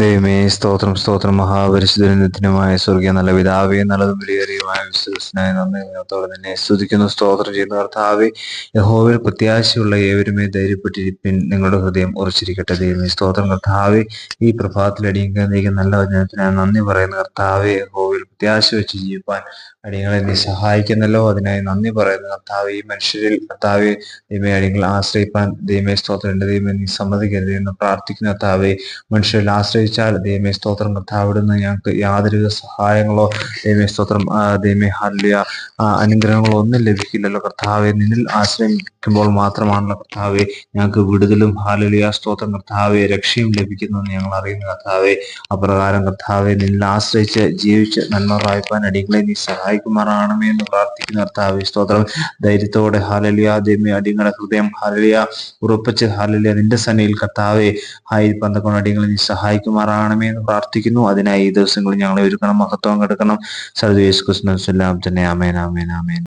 ദൈവമേ സ്തോത്രം സ്തോത്രം. മഹാപരിശുദ്ധനത്തിനുമായ സ്വർഗീയ നല്ല പിതാവേ നല്ലതും വിലയേറിയുമായ വിശ്വസനായ നന്ദി നിന്നത്തോടെ നിന്നെ സ്തുതിക്കുന്നു സ്തോത്രം ചെയ്യുന്ന. കർത്താവേ യഹോവിൽ പ്രത്യാശയുള്ള ഏവരുമേ ധൈര്യപ്പെട്ടിരിപ്പിൻ നിങ്ങളുടെ ഹൃദയം ഉറച്ചിരിക്കട്ടെ ദൈവമേ. സ്തോത്രം കർത്താവേ ഈ പ്രഭാതത്തിൽ അടിയങ്ങൾക്ക് നല്ല വചനത്തിനായി നന്ദി പറയുന്ന. കർത്താവേ യഹോവിൽ പ്രത്യാശ വെച്ച് ജീവിപ്പാൻ അടിയങ്ങളെ നീ സഹായിക്കുന്നല്ലോ. അതിനായി നന്ദി പറയുന്ന. കർത്താവ് ഈ മനുഷ്യരിൽ കർത്താവെ ദൈവമേ അടിയങ്ങൾ ആശ്രയിപ്പാൻ ദൈവമേ സ്തോത്രം ദൈവമേ നീ സമ്മതിക്കരുത് എന്ന് പ്രാർത്ഥിക്കുന്ന. കർത്താവെ മനുഷ്യരിൽ ആശ്രയിച്ചാൽ ദൈവമേ സ്തോത്രം. കർത്താവിടുന്ന് ഞങ്ങൾക്ക് യാതൊരുവിധ സഹായങ്ങളോ ദൈവമേ സ്തോത്രം ദൈവമേ ഹല്യ അനുഗ്രഹങ്ങളോ ഒന്നും ലഭിക്കില്ലല്ലോ. കർത്താവെ നിന്നിൽ ആശ്രയിക്കുമ്പോൾ മാത്രമാണല്ലോ കർത്താവെ ഞങ്ങൾക്ക് വിടുതലും ഹാലലിയ സ്തോത്രം. കർത്താവെ രക്ഷയും ലഭിക്കുന്നു ഞങ്ങൾ അറിയുന്ന കർത്താവെ. അപ്രകാരം കർത്താവെ നിന്നിൽ ആശ്രയിച്ച് ജീവിച്ച് നന്മ വായ്പാൻ അടിയങ്ങളെ നീ സഹായിക്കും സഹായിക്കുമാറാണമേ എന്ന് പ്രാർത്ഥിക്കുന്ന കർത്താവെ. സ്തോത്രം. ധൈര്യത്തോടെ ഹാലലിയ ദൈവമേ അടിയങ്ങളുടെ ഹൃദയം ഹാലലിയ ഉറപ്പിച്ച് ഹാലലിയ നിന്റെ സനയിൽ കർത്താവെ ഹായി അടിയങ്ങളെ നീ സഹായിക്കുമാറാണമേ എന്ന് പ്രാർത്ഥിക്കുന്നു. അതിനായി ഈ ദിവസങ്ങളിൽ ഞങ്ങളെ ഒരുക്കണം മഹത്വം കെടുക്കണം സർവേസ് കൃഷ്ണൻ തന്നെ. ആമേൻ ആമേൻ ആമേൻ.